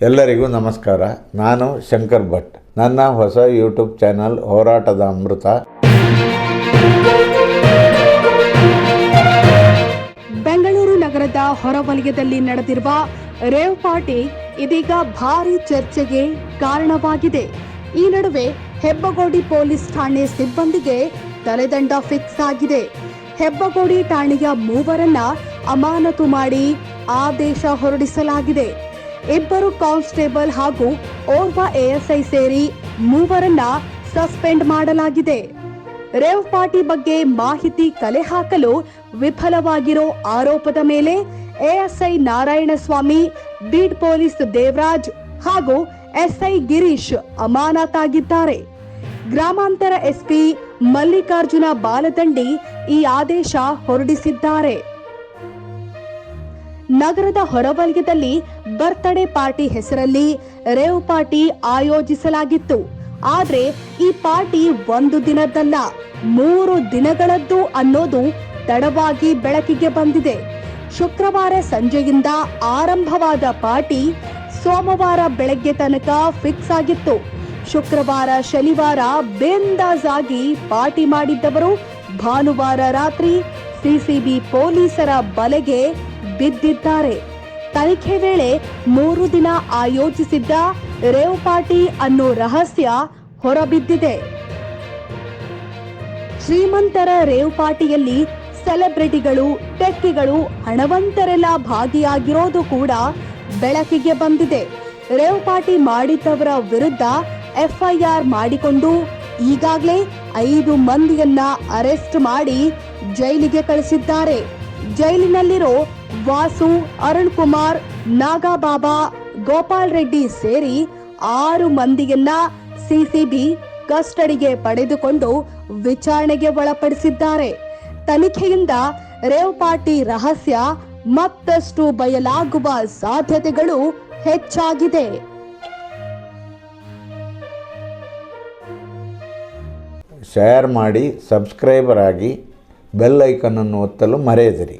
ಎಲ್ಲರಿಗೂ ನಮಸ್ಕಾರ. ನಾನು ಶಂಕರ್ ಭಟ್. ನನ್ನ ಹೊಸ ಯೂಟ್ಯೂಬ್ ಚಾನಲ್ ಹೋರಾಟದ ಅಮೃತ. ಬೆಂಗಳೂರು ನಗರದ ಹೊರವಲಯದಲ್ಲಿ ನಡೆದಿರುವ ರೇವ್ ಪಾರ್ಟಿ ಇದೀಗ ಭಾರಿ ಚರ್ಚೆಗೆ ಕಾರಣವಾಗಿದೆ. ಈ ನಡುವೆ ಹೆಬ್ಬಗೋಡಿ ಪೊಲೀಸ್ ಠಾಣೆ ಸಿಬ್ಬಂದಿಗೆ ತಲೆದಂಡ ಫಿಕ್ಸ್ ಆಗಿದೆ. ಹೆಬ್ಬಗೋಡಿ ಠಾಣೆಯ ಮೂವರನ್ನ ಅಮಾನತು ಮಾಡಿ ಆದೇಶ ಹೊರಡಿಸಲಾಗಿದೆ. ಇಬ್ಬರು ಕಾನ್ಸ್ಟೇಬಲ್ ಹಾಗೂ ಓರ್ವ ಎಎಸ್ಐ ಸೇರಿ ಮೂವರನ್ನ ಸಸ್ಪೆಂಡ್ ಮಾಡಲಾಗಿದೆ. ರೇವ್ ಪಾರ್ಟಿ ಬಗ್ಗೆ ಮಾಹಿತಿ ಕಲೆ ಹಾಕಲು ವಿಫಲವಾಗಿರೋ ಆರೋಪದ ಮೇಲೆ ASI Narayanaswamy, beat police Devaraj ಹಾಗೂ ಎಸ್ಐ ಗಿರೀಶ್ ಅಮಾನತಾಗಿದ್ದಾರೆ. ಗ್ರಾಮಾಂತರ ಎಸ್ಪಿ ಮಲ್ಲಿಕಾರ್ಜುನ ಬಾಲದಂಡಿ ಈ ಆದೇಶ ಹೊರಡಿಸಿದ್ದಾರೆ. ನಗರದ ಹೊರವಲಯದಲ್ಲಿ ಬರ್ತ್ಡೇ ಪಾರ್ಟಿ ಹೆಸರಲ್ಲಿ ರೇವ್ ಪಾರ್ಟಿ ಆಯೋಜಿಸಲಾಗಿತ್ತು. ಆದ್ರೆ ಈ ಪಾರ್ಟಿ ಒಂದು ದಿನದ್ದಲ್ಲ, ಮೂರು ದಿನಗಳದ್ದು ಅನ್ನೋದು ತಡವಾಗಿ ಬೆಳಕಿಗೆ ಬಂದಿದೆ. ಶುಕ್ರವಾರ ಸಂಜೆಯಿಂದ ಆರಂಭವಾದ ಪಾರ್ಟಿ ಸೋಮವಾರ ಬೆಳಗ್ಗೆ ತನಕ ಫಿಕ್ಸ್ ಆಗಿತ್ತು. ಶುಕ್ರವಾರ, ಶನಿವಾರ ಬೇಂದಾಜ್ ಆಗಿ ಪಾರ್ಟಿ ಮಾಡಿದ್ದವರು ಭಾನುವಾರ ರಾತ್ರಿ ಸಿಸಿಬಿ ಪೊಲೀಸರ ಬಲೆಗೆ ಬಿದ್ದಿದ್ದಾರೆ. ತನಿಖೆ ವೇಳೆ ಮೂರು ದಿನ ಆಯೋಜಿಸಿದ್ದ ರೇವ್ ಪಾರ್ಟಿ ಅನ್ನೋ ರಹಸ್ಯ ಹೊರಬಿದ್ದಿದೆ. ಶ್ರೀಮಂತರ ರೇವ್ ಪಾರ್ಟಿಯಲ್ಲಿ ಸೆಲೆಬ್ರಿಟಿಗಳು, ಟೆಕ್ಕಿಗಳು ಹಣವಂತರೆಲ್ಲ ಭಾಗಿಯಾಗಿರೋದು ಕೂಡ ಬೆಳಕಿಗೆ ಬಂದಿದೆ. ರೇವ್ ಪಾರ್ಟಿ ಮಾಡಿದ್ದವರ ವಿರುದ್ಧ ಎಫ್ಐಆರ್ ಮಾಡಿಕೊಂಡು ಈಗಾಗಲೇ ಐದು ಮಂದಿಯನ್ನ ಅರೆಸ್ಟ್ ಮಾಡಿ ಜೈಲಿಗೆ ಕಳಿಸಿದ್ದಾರೆ. ಜೈಲಿನಲ್ಲಿರೋ ವಾಸು ಅರುಣ್ ಕುಮಾರ್ ನಾಗಾಬಾಬಾ, ಗೋಪಾಲ್ ರೆಡ್ಡಿ ಸೇರಿ ಆರು ಮಂದಿಯನ್ನ ಸಿಸಿಬಿ ಕಸ್ಟಡಿಗೆ ಪಡೆದುಕೊಂಡು ವಿಚಾರಣೆಗೆ ಒಳಪಡಿಸಿದ್ದಾರೆ. ತನಿಖೆಯಿಂದ ರೇವ್ ಪಾರ್ಟಿ ರಹಸ್ಯ ಮತ್ತಷ್ಟು ಬಯಲಾಗುವ ಸಾಧ್ಯತೆಗಳು ಹೆಚ್ಚಾಗಿದೆ. ಶೇರ್ ಮಾಡಿ ಸಬ್ಸ್ಕ್ರೈಬರ್ ಆಗಿ ಬೆಲ್ ಐಕನನ್ನು ಒತ್ತಲು ಮರೆಯದಿರಿ.